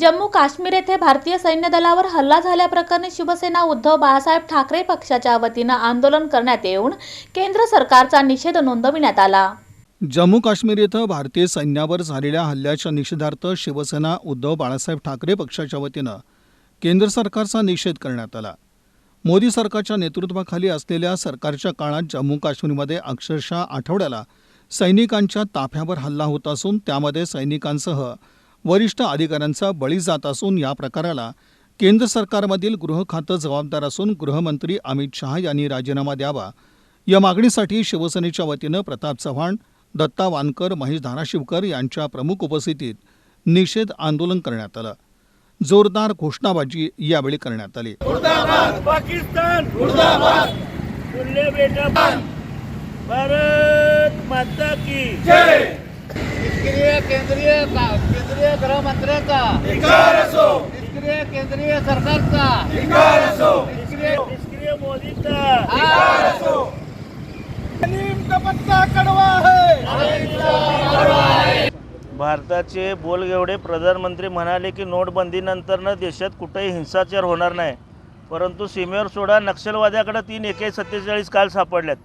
जम्मू काश्मीर येथे भारतीय सैन्य दलावर हल्ला झाल्याप्रकरणी शिवसेना उद्धव बाळासाहेब ठाकरे पक्षाच्या वतीनं आंदोलन करण्यात येऊन केंद्र सरकारचा निषेध नोंदविण्यात आला. जम्मू काश्मीर इथं भारतीय सैन्यावर झालेल्या हल्ल्याच्या निषेधार्थ शिवसेना उद्धव बाळासाहेब ठाकरे पक्षाच्या वतीनं केंद्र सरकारचा निषेध करण्यात आला. मोदी सरकारच्या नेतृत्वाखाली असलेल्या सरकारच्या काळात जम्मू काश्मीरमध्ये अक्षरशः आठवड्याला सैनिकांच्या ताफ्यावर हल्ला होत असून त्यामध्ये सैनिकांसह वरिष्ठ अधिकाऱ्यांचा बळी जात असून या प्रकाराला केंद्र सरकारमधील गृह खातं जबाबदार असून गृहमंत्री अमित शहा यांनी राजीनामा द्यावा. या मागणीसाठी शिवसेनेच्या वतीनं प्रताप चव्हाण दत्ता वानकर महेश धाराशिवकर यांच्या प्रमुख उपस्थितीत निषेध आंदोलन करण्यात आलं. जोरदार घोषणाबाजी यावेळी करण्यात आली. पाकिस्तान! मुर्दाबाद! खुले बेटा भारत माता की निष्क्रिय केंद्रीय का- केंद्रीय गृहमंत्र्याचा निष्क्रिय केंद्रीय सरकारचा. निष्क्रिय निष्क्रिय मोदीचा. भारताचे बोलगेवडे प्रधानमंत्री म्हणाले की नोटबंदीनंतरनं देशात कुठेही हिंसाचार होणार नाही. परंतु सीमेवर सोडा नक्षलवाद्याकडे तीन एके सत्तेचाळीस काल सापडल्यात.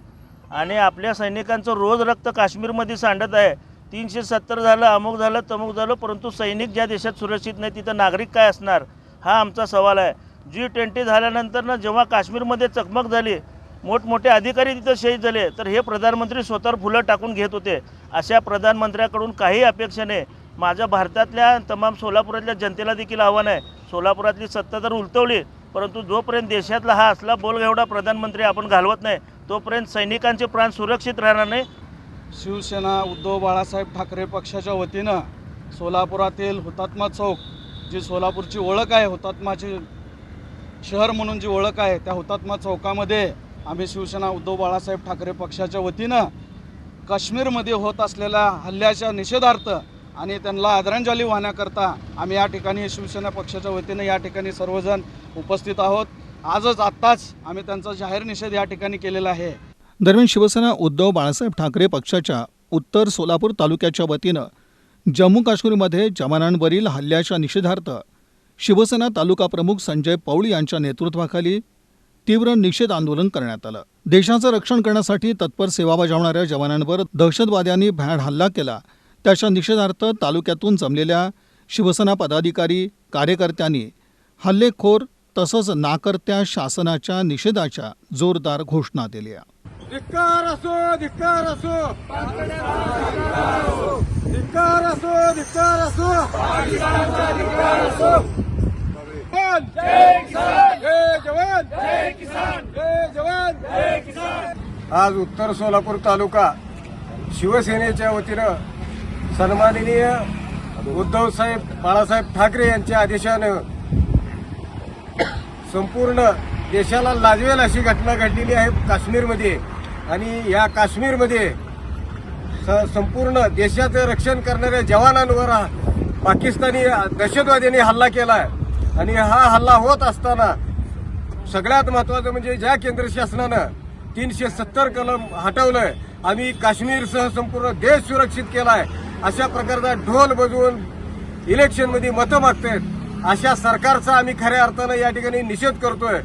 आणि आपल्या सैनिकांचं रोज रक्त काश्मीरमध्ये सांडत आहे. तीनशे सत्तर झालं अमुक झालं तमुक झालं परंतु सैनिक ज्या देशात सुरक्षित नाही तिथं नागरिक काय असणार? हा आमचा सवाल आहे. जी ट्वेंटी झाल्यानंतर ना जेव्हा काश्मीरमध्ये चकमक झाली मोठमोठे अधिकारी तिथं शहीद झाले तर हे प्रधानमंत्री स्वतःवर फुलं टाकून घेत होते. अशा प्रधानमंत्र्याकडून काही अपेक्षा नाही. माझ्या भारतातल्या तमाम सोलापुरातल्या जनतेला देखील आव्हान आहे. सोलापुरातली सत्ता तर उलटवली परंतु जोपर्यंत देशातला हा असला बोलगेवढा प्रधानमंत्री आपण घालवत नाही तोपर्यंत सैनिकांचे प्राण सुरक्षित राहणार नाही शिवसेना उद्धव बाळासाहेब ठाकरे पक्षाच्या वतीनं सोलापुरातील हुतात्मा चौक जी सोलापूरची ओळख आहे हुतात्माची शहर म्हणून जी ओळख आहे त्या हुतात्मा चौकामध्ये आम्ही शिवसेना उद्धव बाळासाहेब ठाकरे पक्षाच्या वतीनं काश्मीरमध्ये होत असलेल्या हल्ल्याच्या निषेधार्थ आणि त्यांना आदरांजली वाहण्याकरता आम्ही या ठिकाणी शिवसेना पक्षाच्या वतीनं या ठिकाणी सर्वजण उपस्थित आहोत. आजच आत्ताच आम्ही त्यांचा जाहीर निषेध या ठिकाणी केलेला आहे. दरम्यान शिवसेना उद्धव बाळासाहेब ठाकरे पक्षाच्या उत्तर सोलापूर तालुक्याच्या वतीनं जम्मू काश्मीरमध्ये जवानांवरील हल्ल्याच्या निषेधार्थ शिवसेना तालुका प्रमुख संजय पौळ यांच्या नेतृत्वाखाली तीव्र निषेध आंदोलन करण्यात आलं. देशाचं रक्षण करण्यासाठी तत्पर सेवा बजावणाऱ्या जवानांवर दहशतवाद्यांनी भ्याड हल्ला केला. त्याच्या निषेधार्थ तालुक्यातून जमलेल्या शिवसेना पदाधिकारी कार्यकर्त्यांनी हल्लेखोर तसंच नाकर्त्या शासनाच्या निषेधाच्या जोरदार घोषणा दिल्या. धिक्कार असो धिक्कार असो. धिक्कार असो धिक्कार असो. जवान! जय जवान जय जवान आज उत्तर सोलापूर तालुका शिवसेनेच्या वतीनं सन्माननीय उद्धवसाहेब बाळासाहेब ठाकरे यांच्या आदेशानं संपूर्ण देशाला लाजवेल अशी घटना घडलेली आहे काश्मीरमध्ये. आणि या काश्मीरमध्ये स- संपूर्ण देशाचं रक्षण करणाऱ्या जवानांवर हा पाकिस्तानी दहशतवाद्यांनी हल्ला केला आहे. आणि हा हल्ला होत असताना सगळ्यात महत्वाचं म्हणजे ज्या केंद्र शासनानं तीनशे सत्तर कलम हटवलंय आम्ही काश्मीरसह संपूर्ण देश सुरक्षित केलाय. अशा प्रकारचा ढोल बजवून इलेक्शनमध्ये मतं मागतायत. अशा सरकारचा आम्ही खऱ्या अर्थानं या ठिकाणी निषेध करतोय.